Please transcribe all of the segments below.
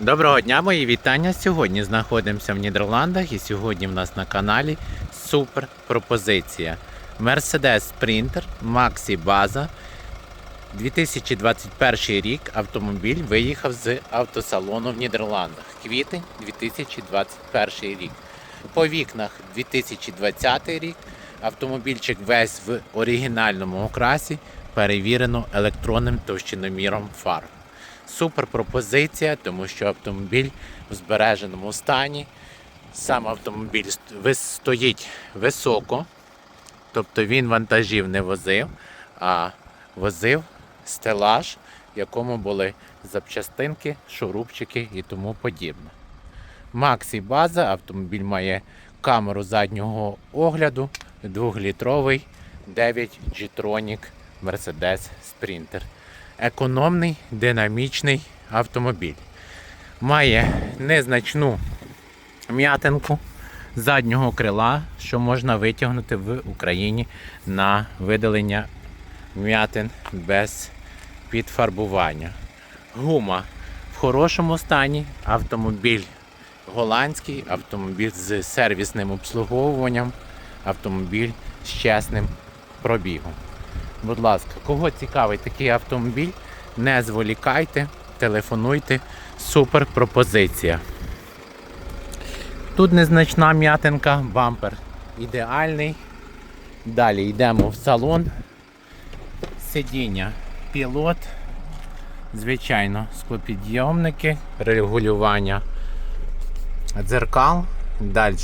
Доброго дня, мої вітання. Сьогодні знаходимося в Нідерландах і сьогодні в нас на каналі супер пропозиція. Mercedes Sprinter Maxi Baza 2021 рік автомобіль виїхав з автосалону в Нідерландах. Квітень 2021 рік. По вікнах 2020 рік. Автомобільчик весь в оригінальному окрасі, перевірено електронним товщиноміром фар. Супер пропозиція, тому що автомобіль в збереженому стані. Сам автомобіль стоїть високо, тобто він вантажів не возив, а возив стелаж, в якому були запчастинки, шурупчики і тому подібне. Максі база, автомобіль має камеру заднього огляду, 2-літровий 9 G-Tronic Mercedes Sprinter. Економний, динамічний автомобіль. Має незначну м'ятинку заднього крила, що можна витягнути в Україні на видалення м'ятин без підфарбування. Гума в хорошому стані, автомобіль голландський, автомобіль з сервісним обслуговуванням, автомобіль з чесним пробігом. Будь ласка, кого цікавить такий автомобіль, не зволікайте, телефонуйте. Супер пропозиція. Тут незначна м'ятинка, бампер ідеальний. Далі йдемо в салон. Сидіння пілот. Звичайно, склопідйомники, регулювання дзеркал. Далі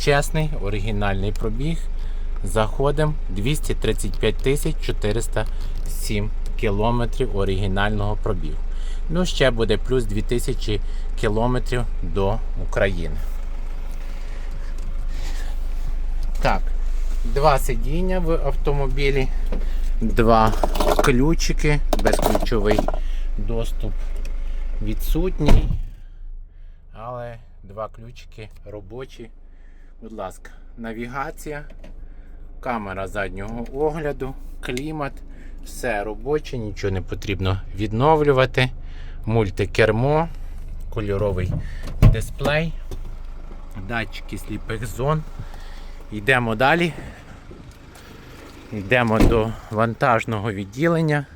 чесний, оригінальний пробіг. Заходимо 235 тисяч 407 кілометрів оригінального пробігу. Ну, ще буде плюс 2000 кілометрів до України. Так, два сидіння в автомобілі, два ключики, безключовий доступ відсутній. Але два ключики робочі. Будь ласка, навігація, камера заднього огляду, клімат, все робоче, нічого не потрібно відновлювати. Мультикермо, кольоровий дисплей, датчики сліпих зон. Йдемо далі. Йдемо до вантажного відділення.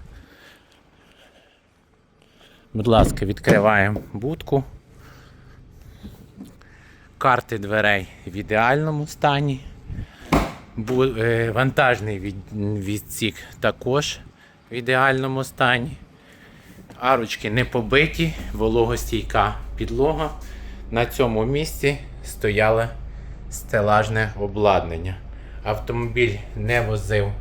Будь ласка, відкриваємо будку. Карти дверей в ідеальному стані. Е, Вантажний відсік також в ідеальному стані. Арочки не побиті, вологостійка підлога. На цьому місці стояло стелажне обладнання. Автомобіль не возив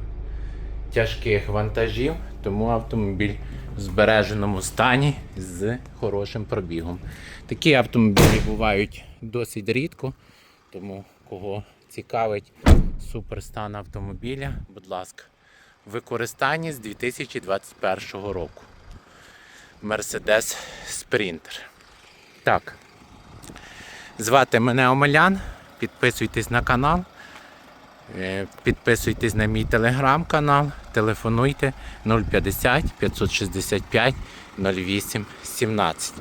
тяжких вантажів, тому автомобіль в збереженому стані з хорошим пробігом. Такі автомобілі бувають досить рідко, тому кого цікавить суперстан автомобіля, будь ласка, в використанні з 2021 року. Mercedes Sprinter. Так. Звати мене Омелян. Підписуйтесь на канал. Е, Підписуйтесь на мій телеграм-канал, телефонуйте 050 565 08 17.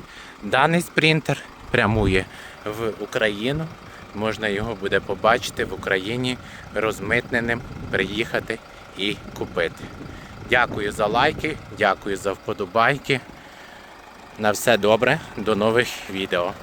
Даний спринтер прямує в Україну. Можна його буде побачити в Україні розмитненим, приїхати і купити. Дякую за лайки, дякую за вподобайки. На все добре, до нових відео.